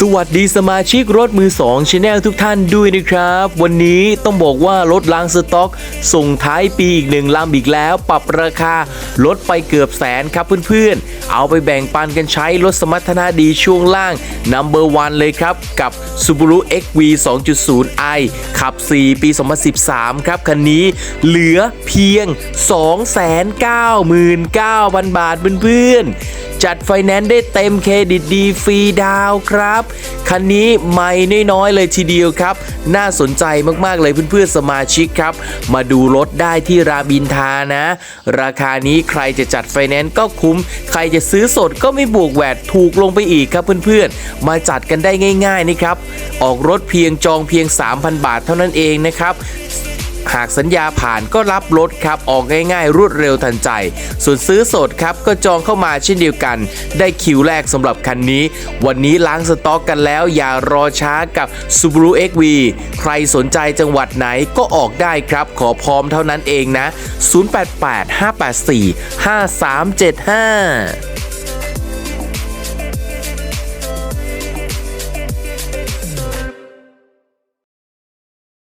สวัสดีสมาชิกรถมือ2ชาแนลทุกท่านด้วยนะครับ วันนี้ต้องบอกว่ารถล้างสต็อก ส่งท้ายปีอีกหนึ่งลำอีกแล้ว ปรับราคาลดไปเกือบแสนครับเพื่อนๆ เอาไปแบ่งปันกันใช้รถสมรรถนะดีช่วงล่าง Number 1เลยครับ กับ Subaru XV 2.0i ขับ 4 ปี 2013 ครับ คันนี้เหลือเพียง 299,000 บาทเพื่อนๆ จัดไฟแนนซ์ได้เต็มเครดิตดีฟรีดาวครับ คันนี้ไม่น้อยๆเลยทีเดียวครับ น่าสนใจมากๆเลยเพื่อนๆสมาชิกครับ มาดูรถได้ที่รามอินทานะ ราคานี้ใครจะจัดไฟแนนซ์ก็คุ้ม ใครจะซื้อสดก็ไม่บวกแหวดถูกลงไปอีกครับเพื่อนๆ มาจัดกันได้ง่ายๆนี่ครับ ออกรถเพียงจองเพียง 3,000 บาทเท่านั้นเองนะครับ หากสัญญาผ่านก็รับรถครับ ออกง่ายๆ รวดเร็วทันใจ ส่วนซื้อสดครับ ก็จองเข้ามาเช่นเดียวกัน ได้คิวแรกสำหรับคันนี้ วันนี้ล้างสต็อกกันแล้วอย่ารอช้ากับ Subaru XV ใครสนใจจังหวัดไหนก็ออกได้ครับ ขอพร้อมเท่านั้นเองนะ 088 584 5375